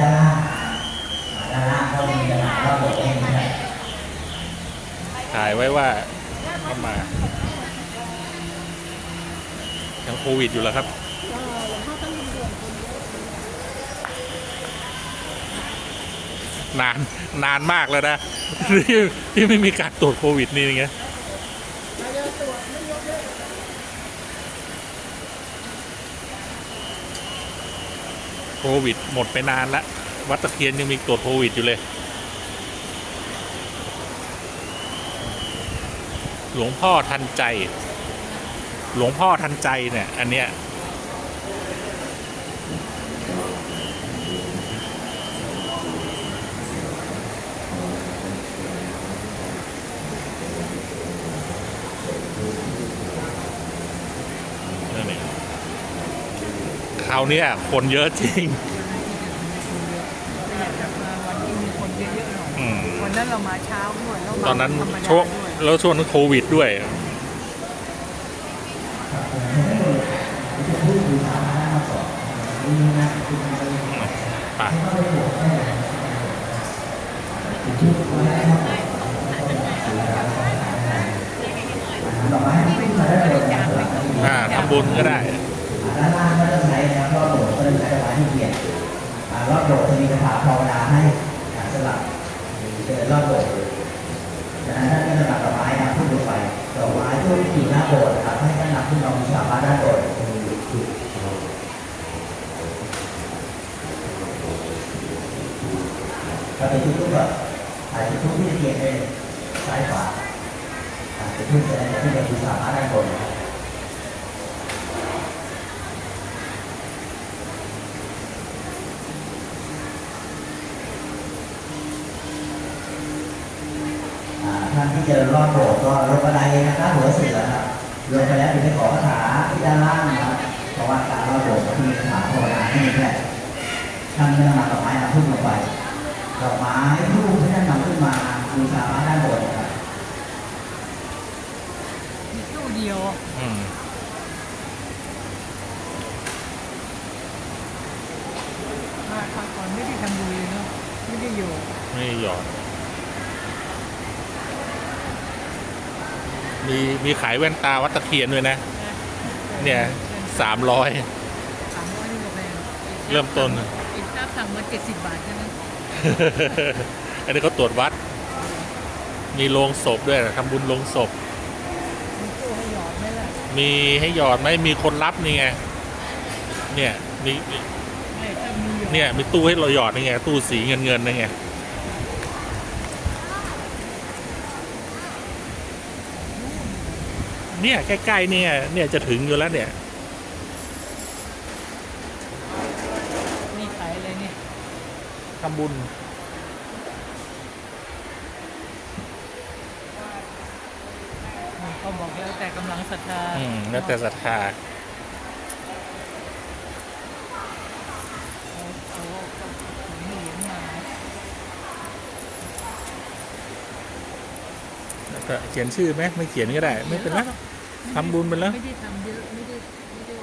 ด้านล่างด้านล่างก็มีขนาดรอบโบสถ์เองนะครับถ่ายไว้ว่าเข้ามายังโควิดอยู่แล้วครับนานนานมากแล้วนะที่ที่ไม่มีการตรวจโควิดนี่ไง ควิด หมดไปนานละววัดตะเคียนยังมีตรวจโควิดอยู่เลย หลวงพ่อทันใจ หลวงพ่อทันใจเนี่ย อันเนี้ย นั่นเอง คราวเนี้ยคนเยอะจริงอยากจะมาวันที่มีคนเยอะๆหน่อยอืมวันนั้นเรามาเช้าด้วยแล้วมาตอนนั้นธรรมดาช่วงด้วยแล้วช่วงนั้นโควิดด้วยไปดอกไม้ขึ้นมาได้เลยนะครับอ่าทำบุญก็ได้ ด้านล่างก็จะใช้นะครับรอบโบสถ์ก็จะใช้ดอกไม้ที่เกียรติรอบโบสถ์จะมีกระถาภาวนาให้สลับเดินรอบโบสถ์จากนั้นท่านก็จะนำดอกไม้นำขึ้นลงไปดอกไม้ที่อยู่หน้าโบสถ์ครับให้ท่านนำขึ้นมาบูชาพระด้านโบนถ้าเป็นทุกๆแบบอาจจะทุกที่เกียรติเลยซ้ายขวาอาจจะทุกแสดงที่เป็นบูชาพระด้านบนนะครับ ท่านที่เจอรอดโบสถ์ก็ลงบันไดนะครับหัวเสือครับลงไปแล้วถึงไปขอคาถาที่ด้านล่างนะครับเพราะว่าการรอดโบสถ์ก็มีคาถาภาวนาที่นี่แหละท่านก็นำดอกไม้นำขึ้นลงไปดอกไม้ทูบที่ท่านนำขึ้นมาบูชาพระด้านบนนะครับมีตู้เดียวอืมมาคราวก่อนไม่ได้ทำบุญเลยเนาะไม่ได้อยู่ไม่หยอด มีมีขายแว่นตาวัดตะเคียนด้วยนะ เนี่ยสามร้อยสามร้อยนี่ก็แพงเริ่มต้นอีกถ้าสั่งมาเจ็ดสิบบาทใช่ไหมอันนี้เขาตรวจวัด มีโรงศพด้วยทำบุญโรงศพ มีตู้ให้หยอดไหมล่ะมีให้หยอดไหมมีคนรับนี่ไง เนี่ยมีมีไม่ถ้ามีหยอดเนี่ยมีตู้ให้เราหยอดนี่ไงตู้สีเงินเงินนี่ไง เนี่ยใกล้ๆเนี่ยเนี่ยจะถึงอยู่แล้วเนี่ยนี่ขายอะไรเนี่ยทำบุญเขาบอกแล้วแต่กำลังศรัทธา อืมแล้วแต่ศรัทธาเอาเอาเอาถุงเหรียญมา แล้ว ก็เขียนชื่อไหมไม่เขียนก็ได้ ไม่เป็นไรหรอกทำบุญไปแล้วไม่ได้ทำเยอะไม่ได้ไม่ได้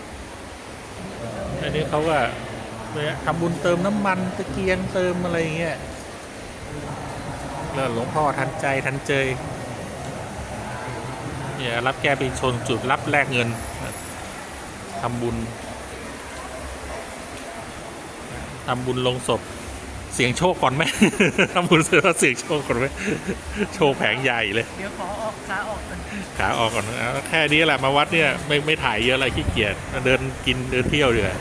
อันนี้เขาก็เนี่ยทำบุญเติมน้ำมันตะเกียงเติมอะไรอย่างเงี้ยแล้วหลวงพ่อทันใจทันเจยเนี่ยรับแกไปชนจุดรับแลกเงินทำบุญทำบุญลงศพ เสียงโชคก่อนไหมทำบุญเสร็จแล้วเสียงโชคก่อนไหมโชว์แผงใหญ่เลย เดี๋ยวขอออกขาออกก่อนขาออกก่อนนะแค่นี้แหละมาวัดเนี่ยไม่ไม่ถ่ายเยอะอะไรขี้เกียจเดินกินเดินเที่ยวดีกว่า